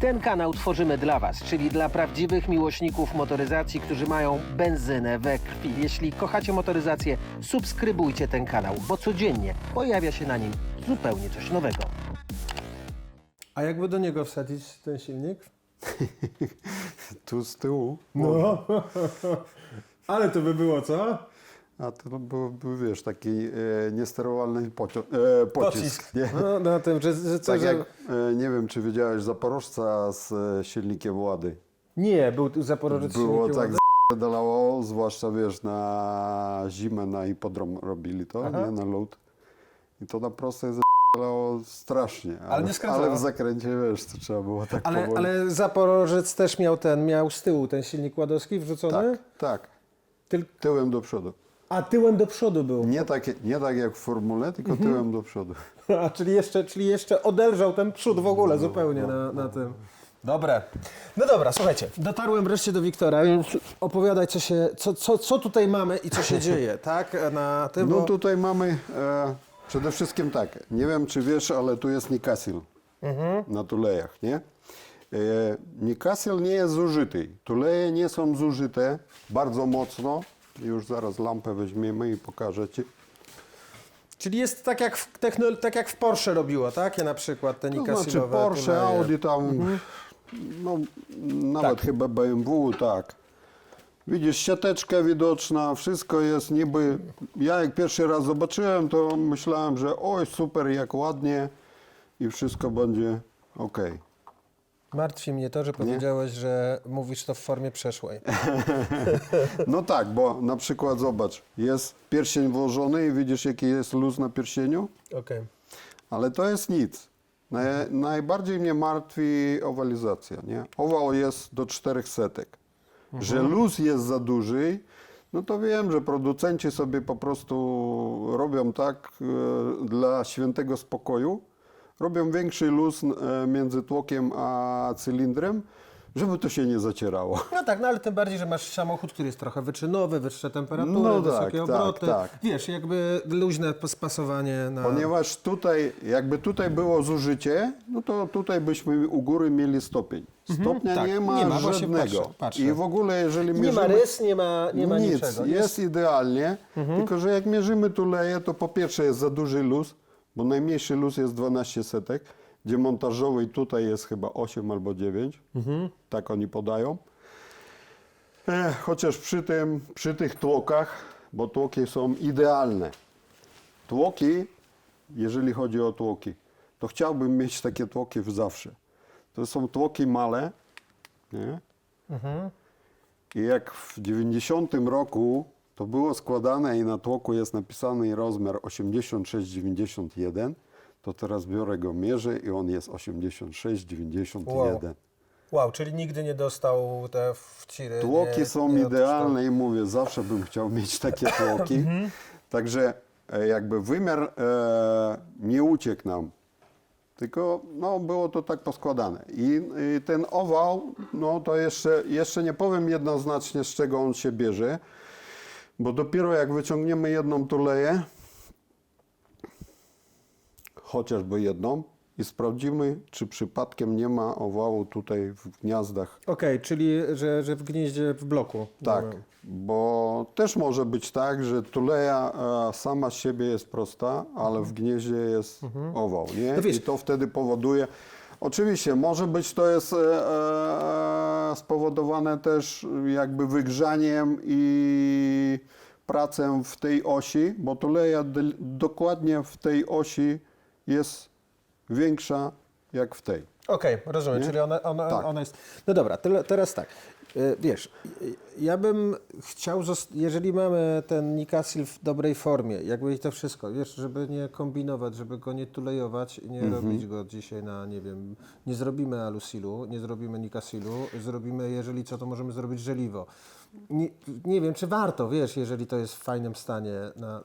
Ten kanał tworzymy dla Was, czyli dla prawdziwych miłośników motoryzacji, którzy mają benzynę we krwi. Jeśli kochacie motoryzację, subskrybujcie ten kanał, bo codziennie pojawia się na nim zupełnie coś nowego. A jakby do niego wsadzić ten silnik? Tu z tyłu. No. Ale to by było co? A to byłby, wiesz, taki e, niesterowalny pocio- e, pocisk. Nie? No, na tym, że, że co, Tak że... jak, e, nie wiem, czy wiedziałeś, Zaporożca z e, silnikiem Łady. Nie, był Zaporożec Było silnikiem tak Łada. dalało, zwłaszcza, wiesz, na zimę na hipodrom robili to, Aha. nie, na lód. I to na prostej dalało strasznie. Ale, nie skręcało. ale w zakręcie, wiesz, to trzeba było tak Ale, powoli. ale Zaporożec też miał ten, miał z tyłu ten silnik ładowski wrzucony? Tak, tak. Tyłem do przodu. A tyłem do przodu był. Nie tak, nie tak jak w formule, tylko Mhm. tyłem do przodu. A, czyli jeszcze, czyli jeszcze odelżał ten przód w ogóle zupełnie na, na tym. Dobre. No dobra, słuchajcie. Dotarłem wreszcie do Wiktora, więc opowiadaj, co, się, co, co, co tutaj mamy i co się dzieje, tak? Na tym, No bo... tutaj mamy e, przede wszystkim tak, nie wiem czy wiesz, ale tu jest Nikasil na tulejach, nie? E, Nikasil nie jest zużyty, tuleje nie są zużyte bardzo mocno, już zaraz lampę weźmiemy i pokażę Ci. Czyli jest tak jak, w techno, tak jak w Porsche robiło, tak? Ja na przykład te To znaczy Nikasilowe Porsche. Audi tam, no nawet Tak. chyba BMW, tak. Widzisz, siateczka widoczna, wszystko jest niby... Ja jak pierwszy raz zobaczyłem, to myślałem, że oj super, jak ładnie i wszystko będzie ok. Martwi mnie to, że powiedziałeś, że mówisz to w formie przeszłej. No tak, bo na przykład zobacz, jest pierścień włożony i widzisz jaki jest luz na pierścieniu, Okej. ale to jest nic. Naj, najbardziej mnie martwi owalizacja, nie? Ował jest do czterech setek. Że luz jest za duży, no to wiem, że producenci sobie po prostu robią tak e, dla świętego spokoju, robią większy luz e, między tłokiem a cylindrem, żeby to się nie zacierało. No tak, no ale tym bardziej, że masz samochód, który jest trochę wyczynowy, wyższe temperatury, No tak, wysokie tak, obroty. tak. Wiesz, jakby luźne spasowanie na... Ponieważ tutaj, jakby tutaj było zużycie, no to tutaj byśmy u góry mieli stopień. Stopnia tak, nie ma nie ma, właśnie żadnego. patrzę, patrzę. I w ogóle jeżeli nie mierzymy... ma rys, nie ma, nie ma nic, niczego. jest idealnie, tylko że jak mierzymy tuleje, to po pierwsze jest za duży luz, bo najmniejszy luz jest 12 setek, gdzie montażowy tutaj jest chyba 8 albo 9, tak oni podają. E, chociaż przy tym, przy tych tłokach, bo tłoki są idealne. Tłoki, jeżeli chodzi o tłoki, to chciałbym mieć takie tłoki w zawsze. To są tłoki male, nie? I jak w 90 roku to było składane i na tłoku jest napisany rozmiar 86-91, to teraz biorę go, mierzę i on jest 86-91. Wow. Wow, czyli nigdy nie dostał te wciry. Tłoki nie, są nie idealne i mówię, zawsze bym chciał mieć takie tłoki. Także e, jakby wymiar e, nie uciekł nam, tylko no, było to tak poskładane. I, I ten ował, no to jeszcze, jeszcze nie powiem jednoznacznie z czego on się bierze, bo dopiero jak wyciągniemy jedną tuleję, chociażby jedną, i sprawdzimy, czy przypadkiem nie ma owału tutaj w gniazdach Okej, czyli że, że w gnieździe w bloku. tak, Dobra. bo też może być tak, że tuleja e, sama z siebie jest prosta, ale w gnieździe jest ował, nie? No wiesz- I to wtedy powoduje... Oczywiście, może być to jest e, e, spowodowane też jakby wygrzaniem i pracą w tej osi, bo tuleja dokładnie w tej osi jest większa jak w tej. Okej, rozumiem, Nie? czyli ona, ona, Tak. ona jest... No dobra, tyle, teraz tak. Y, Wiesz, y, ja bym chciał, jeżeli mamy ten Nikasil w dobrej formie, jakby i to wszystko, wiesz, żeby nie kombinować, żeby go nie tulejować i nie Mhm. robić go dzisiaj na, nie wiem, nie zrobimy Alusilu, nie zrobimy Nikasilu, zrobimy, jeżeli co, to możemy zrobić żeliwo. Nie, nie wiem, czy warto, wiesz, jeżeli to jest w fajnym stanie. Na...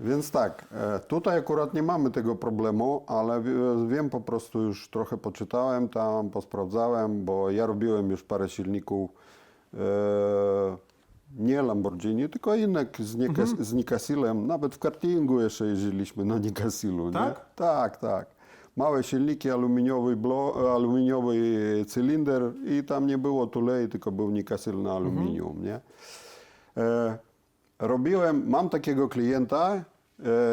Więc tak, e, tutaj akurat nie mamy tego problemu, ale wie- wiem po prostu już trochę poczytałem tam, posprawdzałem, bo ja robiłem już parę silników e, nie Lamborghini, tylko inne z, Nikas, z Nikasilem. Nawet w kartingu jeszcze jeździliśmy na Nikasilu. Nie? Tak? Tak, tak. małe silniki, aluminiowy, blo, aluminiowy cylinder i tam nie było tulei, tylko był nikasyl na aluminium, nie? E, robiłem, mam takiego klienta,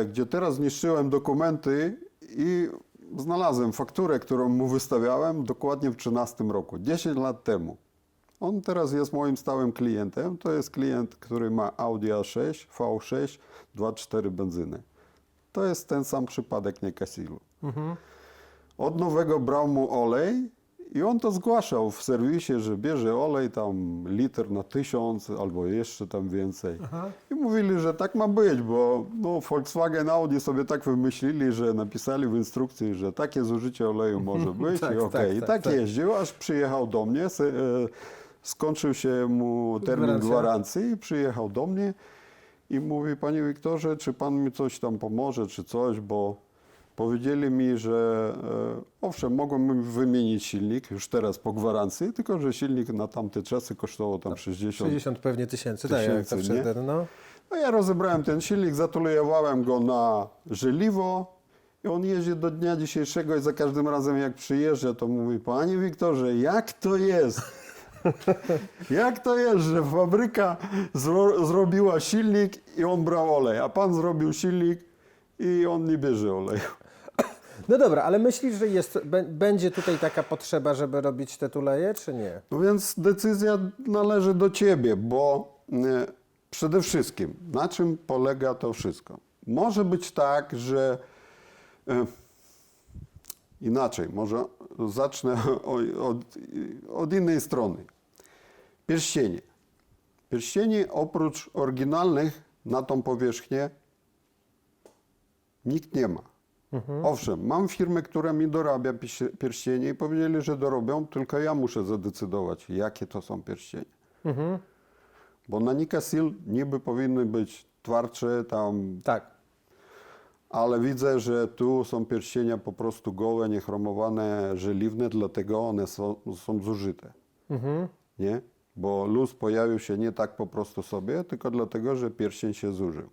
e, gdzie teraz zniszczyłem dokumenty i znalazłem fakturę, którą mu wystawiałem dokładnie w 13 roku, 10 lat temu. On teraz jest moim stałym klientem. To jest klient, który ma Audi A6, V6, 2.4 benzyny. To jest ten sam przypadek Niekasilu. Od nowego brał mu olej i on to zgłaszał w serwisie, że bierze olej tam liter na tysiąc albo jeszcze tam więcej. I mówili, że tak ma być, bo no, Volkswagen Audi sobie tak wymyślili, że napisali w instrukcji, że takie zużycie oleju może być Tak, i okej. tak, I tak, tak, tak. jeździł, aż przyjechał do mnie, se, e, skończył się mu termin Gwarancja. gwarancji i przyjechał do mnie i mówi, panie Wiktorze, czy pan mi coś tam pomoże, czy coś, bo powiedzieli mi, że e, owszem, mogą mi wymienić silnik już teraz po gwarancji, tylko że silnik na tamte czasy kosztował tam 60 60 pewnie tysięcy, tak jak Tysięcy, zawsze nie? ten, no. no ja rozebrałem ten silnik, zatulejowałem go na żeliwo i on jeździ do dnia dzisiejszego i za każdym razem jak przyjeżdża, to mówi, panie Wiktorze, jak to jest? jak to jest, że fabryka zro zrobiła silnik i on brał olej, a pan zrobił silnik i on nie bierze oleju. No dobra, ale myślisz, że jest, bę- będzie tutaj taka potrzeba, żeby robić te tuleje, czy nie? No więc decyzja należy do ciebie, bo e, przede wszystkim na czym polega to wszystko? Może być tak, że e, inaczej, może zacznę od, od innej strony. Pierścienie. Pierścienie oprócz oryginalnych na tą powierzchnię nikt nie ma. Owszem, mam firmę, która mi dorabia pierścienie i powiedzieli, że dorobią, tylko ja muszę zadecydować, jakie to są pierścienie. Bo na Nikasil niby powinny być twardsze tam, Tak. ale widzę, że tu są pierścienia po prostu gołe, niechromowane, żeliwne, dlatego one są, są zużyte. Nie? Bo luz pojawił się nie tak po prostu sobie, tylko dlatego, że pierścień się zużył.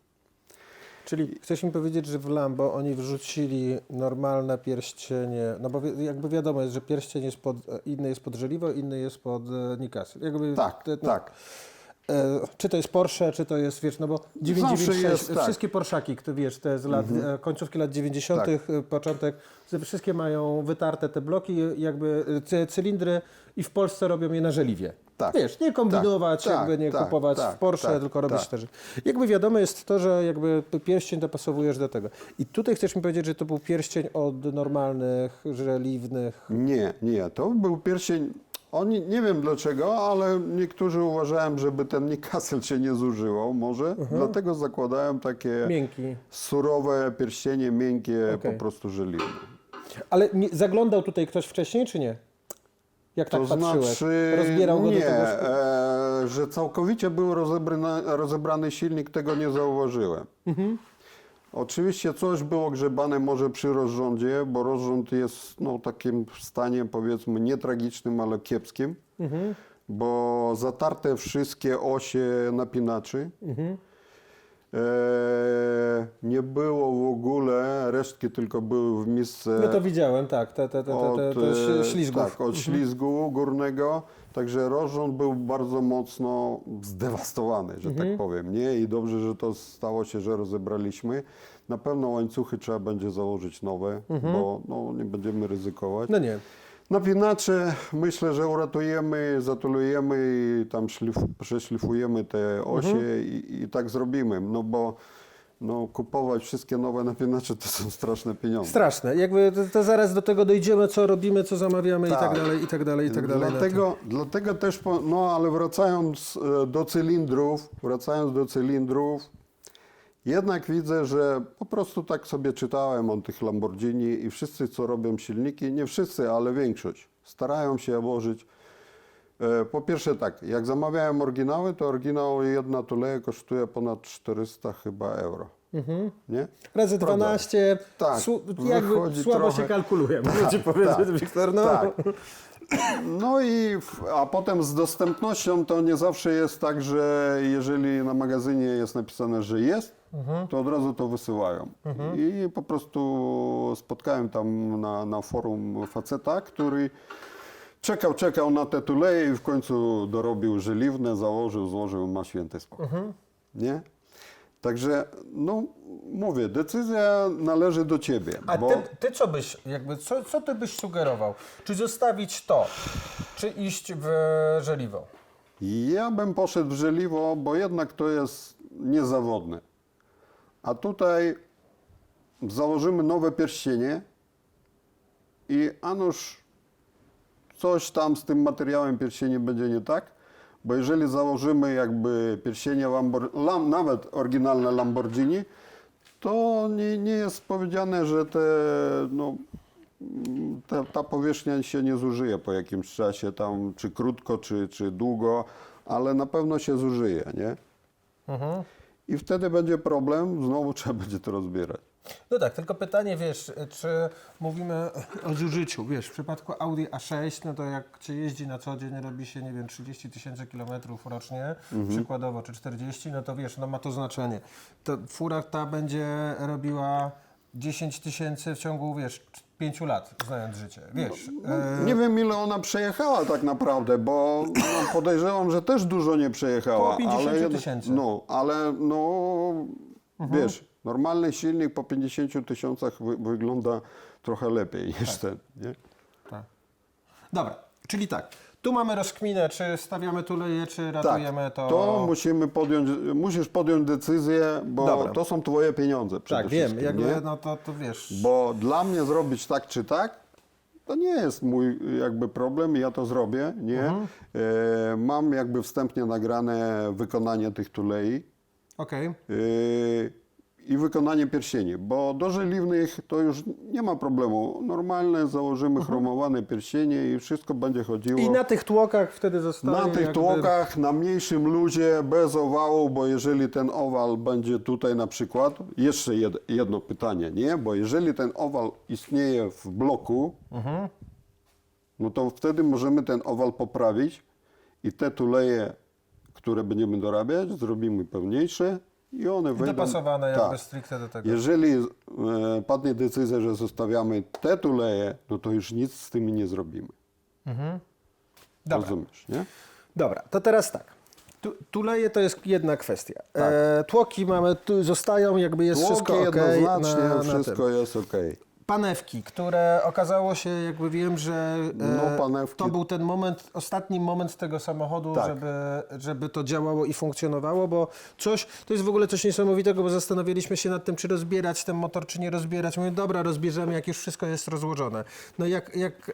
Czyli chcesz mi powiedzieć, że w Lambo oni wrzucili normalne pierścienie, no bo wi- jakby wiadomo jest, że pierścień jest pod, inny jest pod żeliwo, inny jest pod e. Jakby Tak, no, tak. E, czy to jest Porsche, czy to jest, wiesz, no bo 996, jest, tak. wszystkie Porszaki, które wiesz, te z lat, e, końcówki lat 90., Tak. e, początek, wszystkie mają wytarte te bloki, e, jakby e, cy- cylindry i w Polsce robią je na żeliwie. Tak. Wiesz, nie kombinować, Tak, jakby nie tak, kupować tak, w Porsche, tak, tylko robić tak. te rzeczy. Jakby wiadomo jest to, że jakby pierścień dopasowujesz do tego. I tutaj chcesz mi powiedzieć, że to był pierścień od normalnych, żeliwnych, Nie, nie, to był pierścień. Oni, nie wiem dlaczego, ale niektórzy uważają, żeby ten Nikasyl się nie zużywał może, dlatego zakładają takie miękki. surowe pierścienie, miękkie, Okej. po prostu żeliwne. Ale nie, zaglądał tutaj ktoś wcześniej, czy nie? Jak tak to patrzyłeś? znaczy, Rozbierał go nie, do tego? e, że całkowicie był rozebrany, rozebrany silnik, tego nie zauważyłem. Mhm. Oczywiście coś było grzebane może przy rozrządzie, bo rozrząd jest no, takim stanie powiedzmy nie tragicznym, ale kiepskim, Mhm. bo zatarte wszystkie osie napinaczy. Mhm. E, nie było w ogóle, resztki tylko były w misce No to widziałem, tak, te, te, te, te, te, te ślizgów. Tak, od ślizgu górnego. Także rozrząd był bardzo mocno zdewastowany, że Mhm. tak powiem. Nie? I dobrze, że to stało się, że rozebraliśmy. Na pewno łańcuchy trzeba będzie założyć nowe, bo no, nie będziemy ryzykować. No nie. Napinacze myślę, że uratujemy, zatulujemy i tam szlif, przeszlifujemy te osie Mhm. i, i tak zrobimy. No bo no, kupować wszystkie nowe napinacze to są straszne pieniądze. Straszne. Jakby to, to zaraz do tego dojdziemy, co robimy, co zamawiamy i tak Tak. dalej, i tak dalej, i tak dalej. Dlatego, dlatego też, no ale wracając e, do cylindrów, wracając do cylindrów, jednak widzę, że po prostu tak sobie czytałem o tych Lamborghini i wszyscy, co robią silniki, nie wszyscy, ale większość, starają się włożyć. e, Po pierwsze tak, jak zamawiałem oryginały, to oryginał jedna tuleja kosztuje ponad 400 chyba euro. Nie? Razy Prawda. 12, Tak, jakby słabo trochę- się kalkuluje, mogę ci powiedzieć, tak, Wiktor. No. tak. No i a potem z dostępnością to nie zawsze jest tak, że jeżeli na magazynie jest napisane, że jest, to od razu to wysyłają. I po prostu spotkałem tam na, na forum faceta, który czekał, czekał na te tuleje i w końcu dorobił żeliwne, założył, złożył, ma święty spokój. Nie? Także, no mówię, decyzja należy do ciebie. A bo... ty, ty co byś, jakby, co, co ty byś sugerował? Czy zostawić to, czy iść w żeliwo? Ja bym poszedł w żeliwo, bo jednak to jest niezawodne. A tutaj założymy nowe pierścienie i a nuż coś tam z tym materiałem pierścienie będzie nie tak, bo jeżeli założymy jakby pierścienie Lambor- Lam, nawet oryginalne Lamborghini, to nie, nie jest powiedziane, że te, no, mm, ta, powierzchnia się nie zużyje po jakimś czasie, tam czy krótko, czy, czy długo, ale na pewno się zużyje, nie? I wtedy będzie problem, znowu trzeba będzie to rozbierać. No tak, tylko pytanie, wiesz, czy mówimy o zużyciu, wiesz, w przypadku Audi A6, no to jak się jeździ na co dzień, robi się, nie wiem, 30 tysięcy kilometrów rocznie, przykładowo, czy 40, no to wiesz, no ma to znaczenie. To fura ta będzie robiła 10 tysięcy w ciągu, wiesz, 5 lat, znając życie, wiesz. e, Nie wiem ile ona przejechała tak naprawdę, bo no, podejrzewam, że też dużo nie przejechała. Około 50 ale jed- tysięcy. No, ale no Mhm. wiesz, normalny silnik po 50 tysiącach wy, wygląda trochę lepiej Tak. niż ten, nie? tak. Dobra, czyli tak, tu mamy rozkminę, czy stawiamy tuleje, czy ratujemy tak, to... to musimy podjąć, musisz podjąć decyzję, bo Dobra. to są twoje pieniądze przede tak, wiem, wszystkim, jakby, nie? no to, to wiesz... Bo dla mnie zrobić tak czy tak, to nie jest mój jakby problem, ja to zrobię, nie? Mhm. E, mam jakby wstępnie nagrane wykonanie tych tulei Okej. e, i wykonanie pierścieni, bo do żeliwnych to już nie ma problemu. Normalne założymy chromowane pierścienie i wszystko będzie chodziło. Mhm. I na tych tłokach wtedy zostaje Na tych jakby... tłokach, na mniejszym luzie, bez owału, bo jeżeli ten owal będzie tutaj na przykład, jeszcze jed, jedno pytanie, nie? Bo jeżeli ten owal istnieje w bloku, no to wtedy możemy ten owal poprawić i te tuleje, które będziemy dorabiać, zrobimy pełniejsze i one wejdą. Dopasowane jakby Tak. stricte do tego. Jeżeli e, padnie decyzja, że zostawiamy te tuleje, no to już nic z tymi nie zrobimy. Dobra. Rozumiesz, nie? Dobra, to teraz tak. Tu, tuleje to jest jedna kwestia. Tak. E, tłoki mamy, tu zostają, jakby jest Tłoki wszystko ok. jednoznacznie, na, na wszystko tym. jest okej. Panewki, które okazało się, jakby wiem, że e, No, panewki- to był ten moment, ostatni moment tego samochodu, Tak. żeby, żeby to działało i funkcjonowało, bo coś, to jest w ogóle coś niesamowitego, bo zastanawialiśmy się nad tym, czy rozbierać ten motor, czy nie rozbierać. Mówię, dobra, rozbierzemy, jak już wszystko jest rozłożone. No jak, jak e,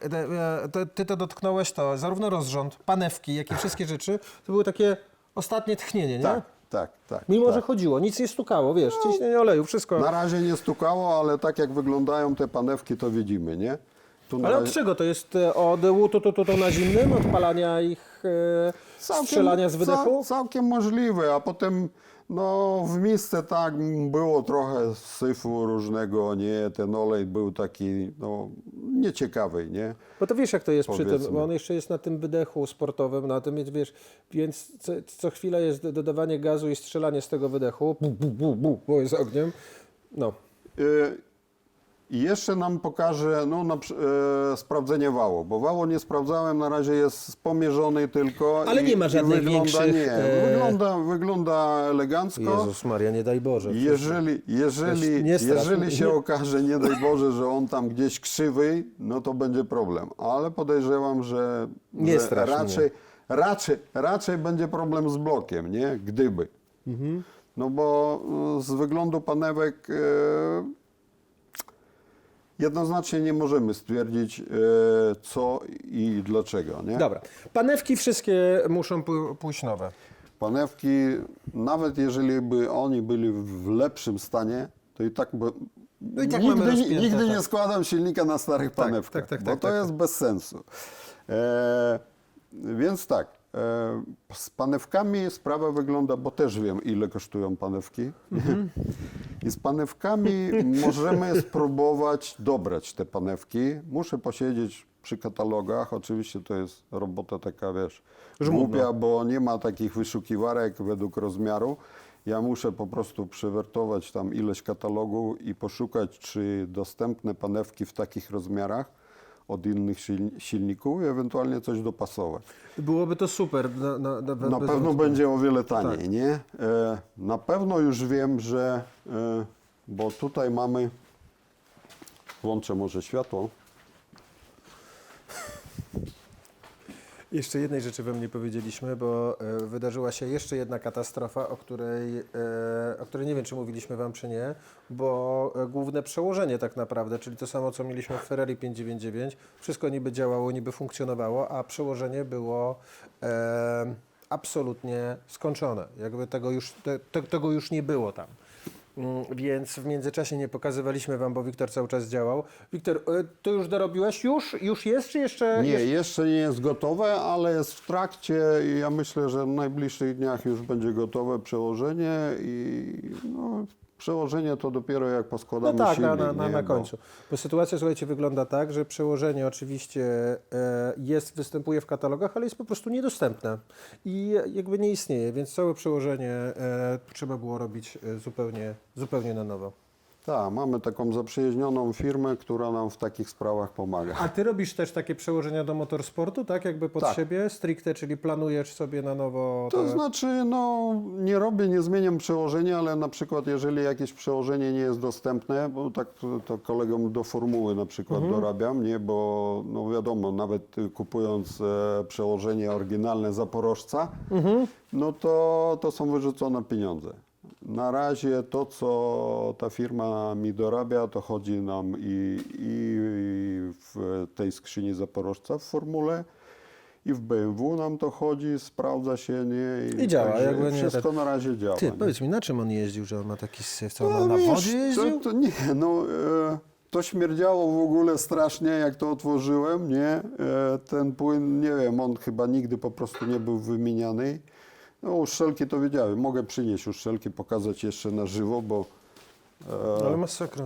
e, to, ty to dotknąłeś, to zarówno rozrząd, panewki, jak i wszystkie rzeczy, to było takie ostatnie tchnienie, nie? Tak, tak, tak. Mimo, tak. że chodziło, nic nie stukało, wiesz, ciśnienie oleju, wszystko. Na razie nie stukało, ale tak jak wyglądają te panewki, to widzimy, nie? Tu Ale od razie- czego to jest? e, Od łutu to, to, to na zimnym? Odpalania ich, e, strzelania z wydechu? Cał, całkiem możliwe, a potem no, w misce tak było trochę syfu różnego, nie? Ten olej był taki no, nieciekawy, nie? Bo to wiesz jak to jest przy tym, Powiedzmy. bo on jeszcze jest na tym wydechu sportowym, na tym, jest, wiesz, więc co, co chwilę jest do- dodawanie gazu i strzelanie z tego wydechu, bu, bu, bu, bu, bo jest ogniem. No, Y, I jeszcze nam pokaże no, na, e, sprawdzenie wału, bo wału nie sprawdzałem, na razie jest pomierzony tylko. Ale i, nie ma żadnych wygląda, większych, Nie, e, wygląda, wygląda elegancko. Jezus Maria, nie daj Boże. Jeżeli, jeżeli, jeżeli się okaże, nie daj Boże, że on tam gdzieś krzywy, no to będzie problem. Ale podejrzewam, że, Nie że raczej, raczej, raczej będzie problem z blokiem, nie? Gdyby. Mhm. No bo y, z wyglądu panewek e, jednoznacznie nie możemy stwierdzić, e, co i dlaczego, nie? Dobra, panewki wszystkie muszą pó- pójść nowe. Panewki, nawet jeżeli by oni byli w lepszym stanie, to i tak, by, No i tak nigdy, nigdy nie tak. składam silnika na starych panewkach, tak, tak, bo tak, to tak, jest bez sensu. E, więc tak, e, z panewkami sprawa wygląda, bo też wiem, ile kosztują panewki. Mhm. I z panewkami możemy spróbować dobrać te panewki. Muszę posiedzieć przy katalogach. Oczywiście to jest robota taka, wiesz, głupia, bo nie ma takich wyszukiwarek według rozmiaru. Ja muszę po prostu przewertować tam ileś katalogu i poszukać, czy dostępne panewki w takich rozmiarach od innych silni- silników i ewentualnie coś dopasować. Byłoby to super. Na, na, na, Na pewno będzie o wiele taniej, Tak. nie? E, na pewno już wiem, że, e, bo tutaj mamy, włączę może światło, Jeszcze jednej rzeczy Wam nie powiedzieliśmy, bo e, wydarzyła się jeszcze jedna katastrofa, o której, e, o której nie wiem, czy mówiliśmy Wam, czy nie, bo e, główne przełożenie tak naprawdę, czyli to samo, co mieliśmy w Ferrari 599, wszystko niby działało, niby funkcjonowało, a przełożenie było e, absolutnie skończone. Jakby tego już, te, te, tego już nie było tam. Mm, Więc w międzyczasie nie pokazywaliśmy Wam, bo Wiktor cały czas działał. Wiktor, e, to już dorobiłeś? Już? Już jest, czy jeszcze? Nie, jeszcze... jeszcze nie jest gotowe, ale jest w trakcie i ja myślę, że w najbliższych dniach już będzie gotowe przełożenie i no, przełożenie to dopiero jak No poskładamy tak, na, silnik, na, na, nie? na Bo- końcu. Bo sytuacja, słuchajcie, wygląda tak, że przełożenie oczywiście e, jest, występuje w katalogach, ale jest po prostu niedostępne i jakby nie istnieje, więc całe przełożenie e, trzeba było robić e, zupełnie, zupełnie na nowo. Tak, mamy taką zaprzyjaźnioną firmę, która nam w takich sprawach pomaga. A ty robisz też takie przełożenia do motorsportu, tak? Jakby pod Tak. siebie, stricte, czyli planujesz sobie na nowo To te... znaczy, no nie robię, nie zmieniam przełożenia, ale na przykład jeżeli jakieś przełożenie nie jest dostępne, bo tak to, to kolegom do formuły na przykład Mhm. dorabiam, nie, bo no wiadomo, nawet y, kupując e, przełożenie oryginalne Zaporożca, Mhm. no to, to są wyrzucone pieniądze. Na razie to, co ta firma mi dorabia, to chodzi nam i, i w tej skrzyni Zaporożca w formule, i w BMW nam to chodzi, sprawdza się, nie? I działa, także jakby nie Wszystko ten- na razie działa. Ty, nie? powiedz mi, na czym on jeździł, że on ma taki syf? No, na wiesz, wodzie jeździł? To, to nie, no, e, to śmierdziało w ogóle strasznie, jak to otworzyłem, nie? E, ten płyn, nie wiem, on chyba nigdy po prostu nie był wymieniany. No, uszczelki to wiedziałem, mogę przynieść uszczelki, pokazać jeszcze na żywo, bo e, Ale masakra.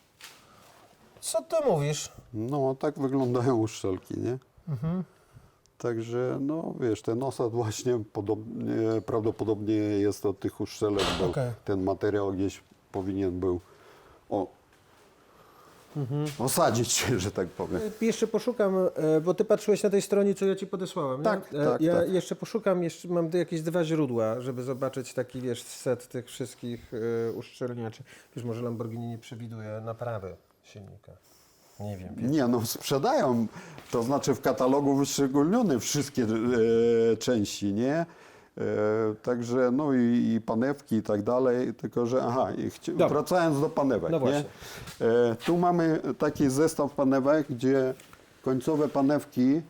Co ty mówisz? no, tak wyglądają uszczelki, nie? Mhm. Także, no wiesz, ten osad właśnie podobnie, prawdopodobnie jest od tych uszczelek, bo Okej. ten materiał gdzieś powinien był o, Mhm. osadzić się, że tak powiem. E, Jeszcze poszukam, e, bo ty patrzyłeś na tej stronie, co ja ci podesłałem. nie? Tak, E, tak, Ja tak. jeszcze poszukam, jeszcze mam tu jakieś dwa źródła, żeby zobaczyć taki, wiesz, set tych wszystkich e, uszczelniaczy. Wiesz, może Lamborghini nie przewiduje naprawy silnika. Nie wiem. Nie, no sprzedają, to znaczy w katalogu wyszczególnione wszystkie e, części, nie? E, także, no i, i panewki i tak dalej, tylko że, aha, i chci- wracając do panewek, No nie? właśnie. E, tu mamy taki zestaw panewek, gdzie końcowe panewki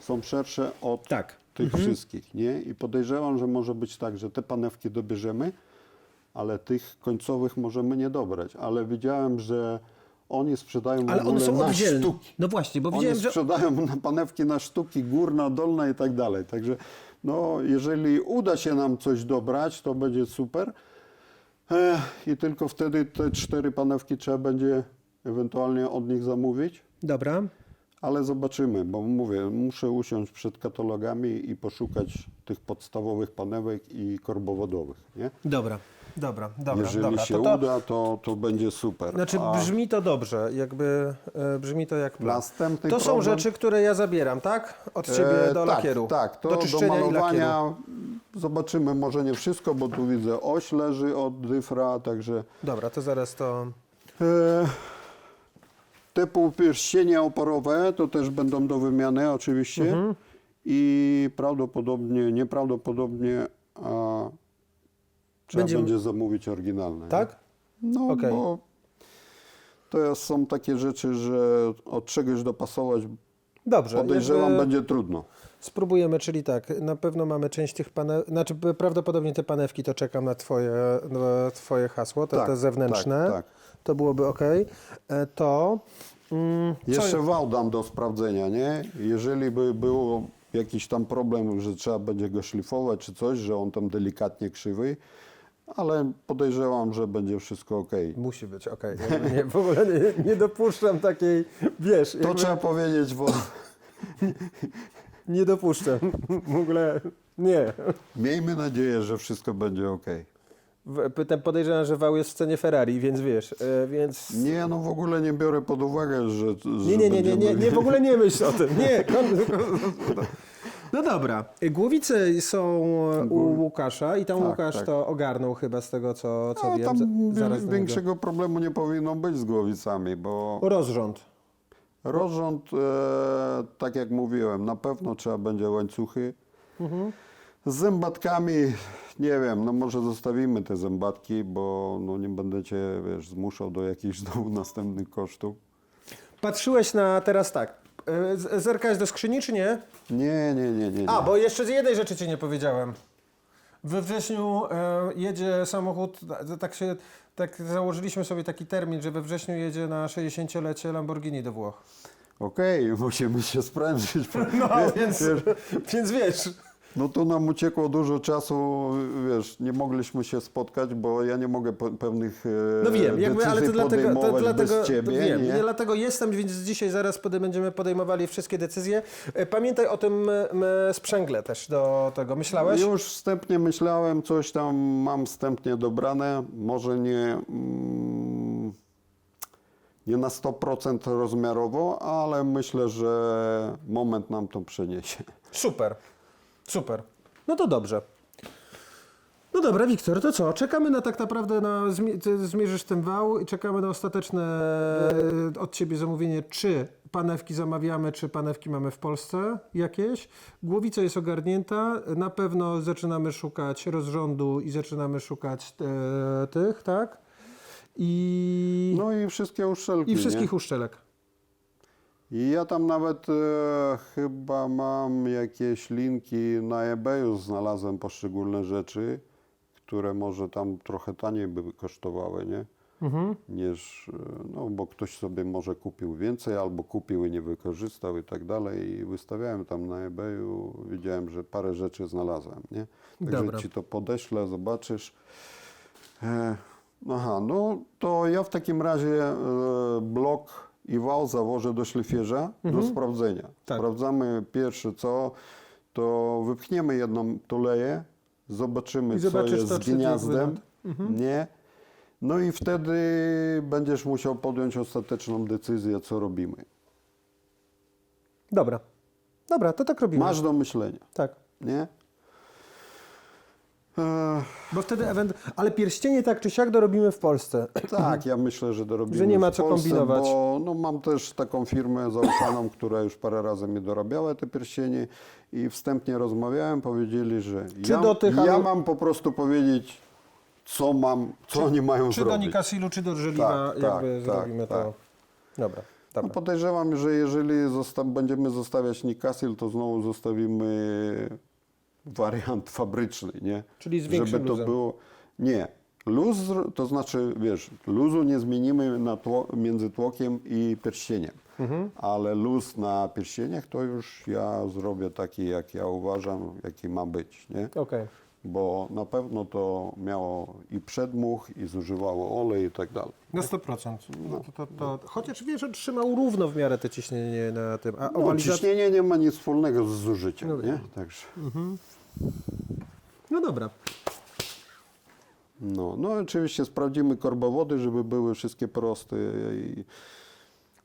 są szersze od Tak. tych wszystkich, nie? I podejrzewam, że może być tak, że te panewki dobierzemy, ale tych końcowych możemy nie dobrać. Ale widziałem, że oni sprzedają w Ale ogóle one są na oddzielne. sztuki. No właśnie, bo Oni widziałem, że... sprzedają na panewki na sztuki, górna, dolna i tak dalej. Także no, jeżeli uda się nam coś dobrać, to będzie super. Ech, I tylko wtedy te cztery panewki trzeba będzie ewentualnie od nich zamówić. Dobra. Ale zobaczymy, bo mówię, muszę usiąść przed katalogami i poszukać tych podstawowych panewek i korbowodowych, nie? Dobra, dobra, dobra. Jeżeli dobra. się to, to, uda, to, to będzie super. Znaczy A brzmi to dobrze, jakby e, brzmi to jak. Następny To są problem- rzeczy, które ja zabieram, tak? Od ciebie E, do tak, lakieru. Tak, to do do, malowania zobaczymy, może nie wszystko, bo tu widzę oś leży od dyfra, także Dobra, to zaraz to... e, te półpierścienie oporowe to też będą do wymiany oczywiście Mhm. i prawdopodobnie, nieprawdopodobnie a trzeba Będziemy- będzie zamówić oryginalne. nie? Tak? No, Okej. bo to są takie rzeczy, że od czegoś dopasować Dobrze. Podejrzewam, będzie trudno. Spróbujemy, czyli tak, na pewno mamy część tych panewek, znaczy prawdopodobnie te panewki to czekam na twoje, na twoje hasło, te, Tak, te zewnętrzne. tak, tak. To byłoby ok. E, To. Mm, Jeszcze wał dam do sprawdzenia, nie? Jeżeli by było jakiś tam problem, że trzeba będzie go szlifować czy coś, że on tam delikatnie krzywy, ale podejrzewam, że będzie wszystko ok. Musi być, okej. Jakby Nie, w ogóle nie, nie dopuszczam takiej, wiesz, To jakby trzeba powiedzieć, bo nie dopuszczam. W ogóle nie. miejmy nadzieję, że wszystko będzie ok. Pytam, podejrzewam, że wał jest w cenie Ferrari, więc wiesz, e, więc... Nie, no w ogóle nie biorę pod uwagę, że. Nie, nie, nie, nie, nie, nie, w ogóle nie myśl o tym. Nie. No dobra. Głowice są u Łukasza i tam Tak, Łukasz tak. to ogarnął chyba z tego, co, co No, wiem. tam zaraz niego. większego problemu nie powinno być z głowicami, bo Rozrząd. rozrząd, e, tak jak mówiłem, na pewno trzeba będzie łańcuchy. Mhm. Z zębatkami, nie wiem, no może zostawimy te zębatki, bo no nie będę cię, wiesz, zmuszał do jakichś znowu następnych kosztów. Patrzyłeś na teraz tak. e, z- Zerkałeś do skrzyni, czy nie? Nie, nie, nie, nie. nie. A, bo jeszcze z jednej rzeczy ci nie powiedziałem. We wrześniu e, jedzie samochód, ta- tak się, tak założyliśmy sobie taki termin, że we wrześniu jedzie na 60-lecie Lamborghini do Włoch. Okej, musimy się sprężyć. No, więc, więc wiesz, No tu nam uciekło dużo czasu, wiesz, nie mogliśmy się spotkać, bo ja nie mogę pe- pewnych e, no wiem, jakby, ale to dlatego, to dlatego ciebie, wiem, nie? dlatego jestem, więc dzisiaj zaraz będziemy podejmowali wszystkie decyzje. E, Pamiętaj o tym sprzęgle też do tego. Myślałeś? Już wstępnie myślałem, coś tam mam wstępnie dobrane, może nie, mm, nie na 100% rozmiarowo, ale myślę, że moment nam to przeniesie. Super, super. No to dobrze. No dobra, Wiktor, to co? Czekamy na tak naprawdę na zmi- zmierzysz ten wał i czekamy na ostateczne e, od ciebie zamówienie, czy panewki zamawiamy, czy panewki mamy w Polsce jakieś. Głowica jest ogarnięta, na pewno zaczynamy szukać rozrządu i zaczynamy szukać e, tych, tak? I, No i wszystkie uszczelki, i wszystkich nie? uszczelek. I ja tam nawet e, chyba mam jakieś linki na eBayu, znalazłem poszczególne rzeczy, które może tam trochę taniej by kosztowały, nie? Niż, e, no bo ktoś sobie może kupił więcej, albo kupił i nie wykorzystał i tak dalej. I wystawiałem tam na eBayu, widziałem, że parę rzeczy znalazłem, nie? Także Dobra. ci to podeślę, zobaczysz. E, aha, no to ja w takim razie e, blok i wał założę do szlifierza do sprawdzenia. Tak. Sprawdzamy pierwsze co, to wypchniemy jedną tuleję, zobaczymy I co zobaczysz jest to, z to gniazdem, wygląda. nie? No i wtedy będziesz musiał podjąć ostateczną decyzję, co robimy. Dobra. Dobra, to tak robimy. Masz do myślenia, Tak. nie? Bo wtedy ewent... Ale pierścienie tak czy siak dorobimy w Polsce. Tak, ja myślę, że dorobimy Że nie ma w co Polsce, kombinować. Bo no, mam też taką firmę zaufaną, która już parę razy mi dorabiała te pierścienie i wstępnie rozmawiałem, powiedzieli, że Czy ja, do tych ja alu- mam po prostu powiedzieć, co mam, co oni mają Czy do zrobić. Nikasilu, czy do Żeliwa, Tak, jakby tak, zrobimy tak, to. Dobra, No, dobra. podejrzewam, że jeżeli zosta będziemy zostawiać Nikasil, to znowu zostawimy wariant fabryczny, nie? Czyli z Żeby to luzem. było... Nie. Luz, to znaczy, wiesz, luzu nie zmienimy na tło, między tłokiem i pierścieniem. Mhm. Ale luz na pierścieniach to już ja zrobię taki, jak ja uważam, jaki ma być, nie? Okej. Bo na pewno to miało i przedmuch, i zużywało olej i tak dalej. Na 100%. No, to, to, to, chociaż wiesz, on trzymał równo w miarę te ciśnienie na tym. A No, ciśnienie nie ma nic wspólnego z zużyciem, No nie? Także... No dobra. No, no oczywiście sprawdzimy korbowody, żeby były wszystkie proste. I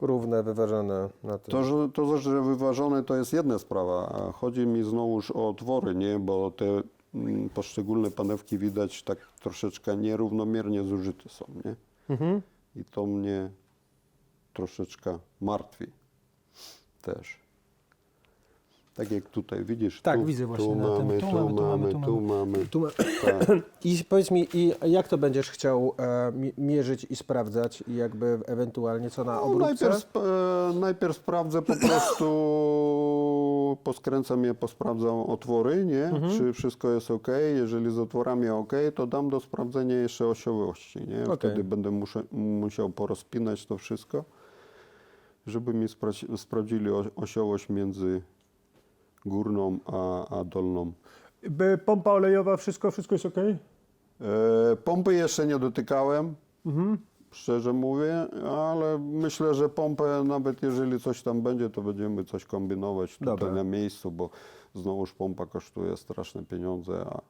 Równe, wyważone na tym. to, że, to, że wyważone to jest jedna sprawa, a chodzi mi znowuż o otwory, nie? Bo te mm, poszczególne panewki widać tak troszeczkę nierównomiernie zużyte są, nie? Mhm. I to mnie troszeczkę martwi też. Tak jak tutaj, widzisz? Tak, tu, widzę właśnie Tu na tym. mamy, Tu tu mamy, tu mamy, mamy, tu tu mamy. Tu ma... Tak. I powiedz mi, i jak to będziesz chciał e, mi- mierzyć i sprawdzać i jakby ewentualnie co na No, obróbce? najpierw, sp- e, najpierw sprawdzę po prostu, poskręcam je, posprawdzam otwory, nie? Mhm. Czy wszystko jest ok. Jeżeli z otworami ok, to dam do sprawdzenia jeszcze osiowości, nie? Okej. Wtedy będę muszę, musiał porozpinać to wszystko, żeby mi spra- sprawdzili o- osiowość między górną a, a dolną. By Pompa olejowa, wszystko, wszystko jest ok? E, pompy jeszcze nie dotykałem, Mhm. szczerze mówię, ale myślę, że pompę, nawet jeżeli coś tam będzie, to będziemy coś kombinować tutaj Dobra. na miejscu, bo znowuż pompa kosztuje straszne pieniądze, a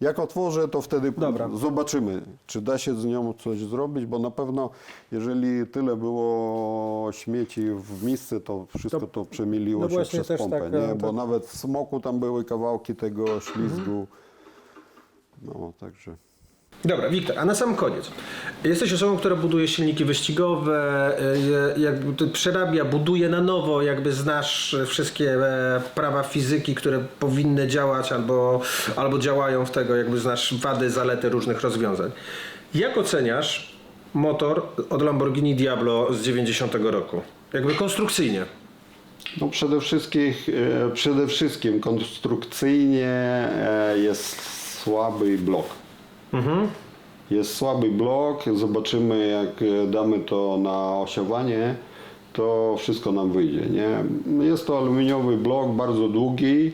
jak otworzę, to wtedy Dobra. zobaczymy, czy da się z nią coś zrobić, bo na pewno, jeżeli tyle było śmieci w misce, to wszystko To- to, przemieliło no się przez pompę, tak, nie? bo tak. nawet w smoku tam były kawałki tego ślizgu. No, także. Dobra, Wiktor, a na sam koniec. Jesteś osobą, która buduje silniki wyścigowe, y, jakby przerabia, buduje na nowo, jakby znasz wszystkie e, prawa fizyki, które powinny działać albo, albo działają w tego, jakby znasz wady, zalety różnych rozwiązań. Jak oceniasz motor od Lamborghini Diablo z 90 roku? Jakby konstrukcyjnie. No przede wszystkim, e, przede wszystkim konstrukcyjnie e, jest słaby blok. Jest słaby blok, zobaczymy jak e, damy to na osiowanie, to wszystko nam wyjdzie. Nie? Jest to aluminiowy blok, bardzo długi,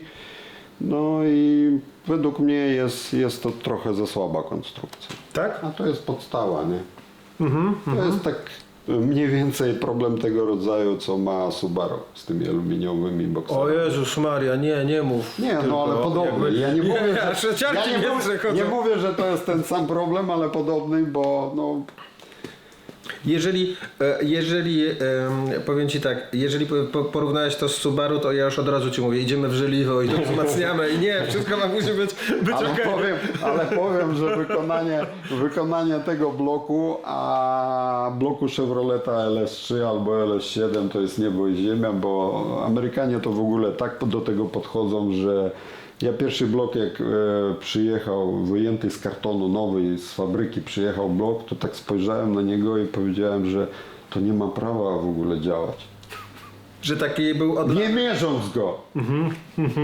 no i według mnie jest, jest to trochę za słaba konstrukcja. Tak? A to jest podstawa, nie? to jest tak mniej więcej problem tego rodzaju, co ma Subaru z tymi aluminiowymi O boksami. Jezus Maria, nie, nie mów. Nie, tylko, no ale podobny. jakby- Ja nie mówię, że, ja nie, mówię, nie mówię, że to jest ten sam problem, ale podobny, bo no, Jeżeli, e, jeżeli em, powiem Ci tak, jeżeli po- po- porównałeś to z Subaru, to ja już od razu Ci mówię, idziemy w żeliwo i to wzmacniamy. I nie, wszystko ma musi być, być ale, powiem, ale powiem, że wykonanie, wykonanie tego bloku, a bloku Chevroleta LS3 albo LS7 to jest niebo i ziemia, bo Amerykanie to w ogóle tak do tego podchodzą, że ja pierwszy blok jak e, przyjechał, wyjęty z kartonu nowy, z fabryki przyjechał blok, to tak spojrzałem na niego i powiedziałem, że to nie ma prawa w ogóle działać. Że taki był od... Nie mierząc go.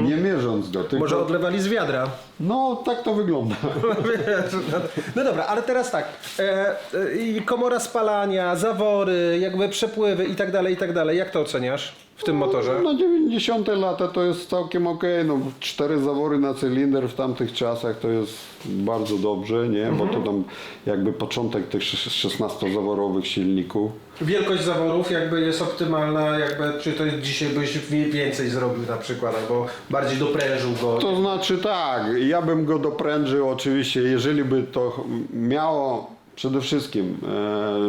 Nie mierząc go. Tylko... Może odlewali z wiadra. No tak to wygląda. Wiesz, no, no dobra, ale teraz tak. E, e, i komora spalania, zawory, jakby przepływy i tak dalej, i tak dalej. Jak to oceniasz w tym motorze? Na 90 lata to jest całkiem ok. No, cztery zawory na cylinder w tamtych czasach to jest bardzo dobrze, nie? Bo to tam jakby początek tych 16-zaworowych silników. Wielkość zaworów jakby jest optymalna, jakby czy to dzisiaj byś wie- więcej zrobił na przykład, albo bardziej doprężył go. To znaczy tak, ja bym go doprężył oczywiście, jeżeli by to miało przede wszystkim,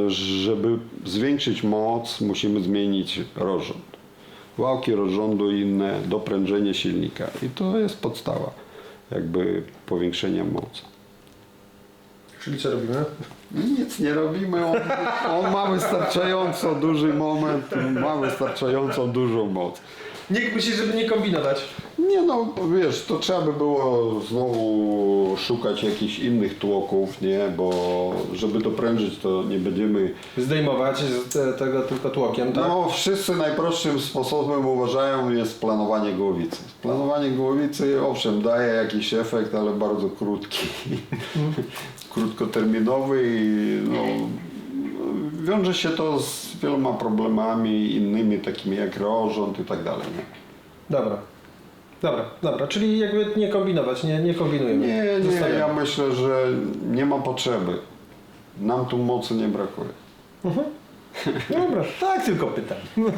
e, żeby zwiększyć moc, musimy zmienić rozrząd. Wałki rozrządu i inne, doprężenie silnika i to jest podstawa jakby powiększenia mocy. Czyli co robimy? Nic nie robimy, on, on ma wystarczająco duży moment, ma wystarczająco dużą moc. Nie myślisz, żeby nie kombinować. Nie no, wiesz, to trzeba by było znowu szukać jakichś innych tłoków, nie, bo żeby doprężyć to nie będziemy... Zdejmować z te, tego tylko tłokiem, tak? No, wszyscy najprostszym sposobem uważają jest planowanie głowicy. Planowanie głowicy, owszem, daje jakiś efekt, ale bardzo krótki, krótkoterminowy i no, wiąże się to z wieloma problemami innymi, takimi jak rozrząd i tak dalej. Nie? Dobra. Dobra, dobra, czyli jakby nie kombinować, nie, nie kombinujemy. Nie, nie, Zostawiamy. ja myślę, że nie ma potrzeby. Nam tu mocy nie brakuje. Dobra, tak tylko pytam.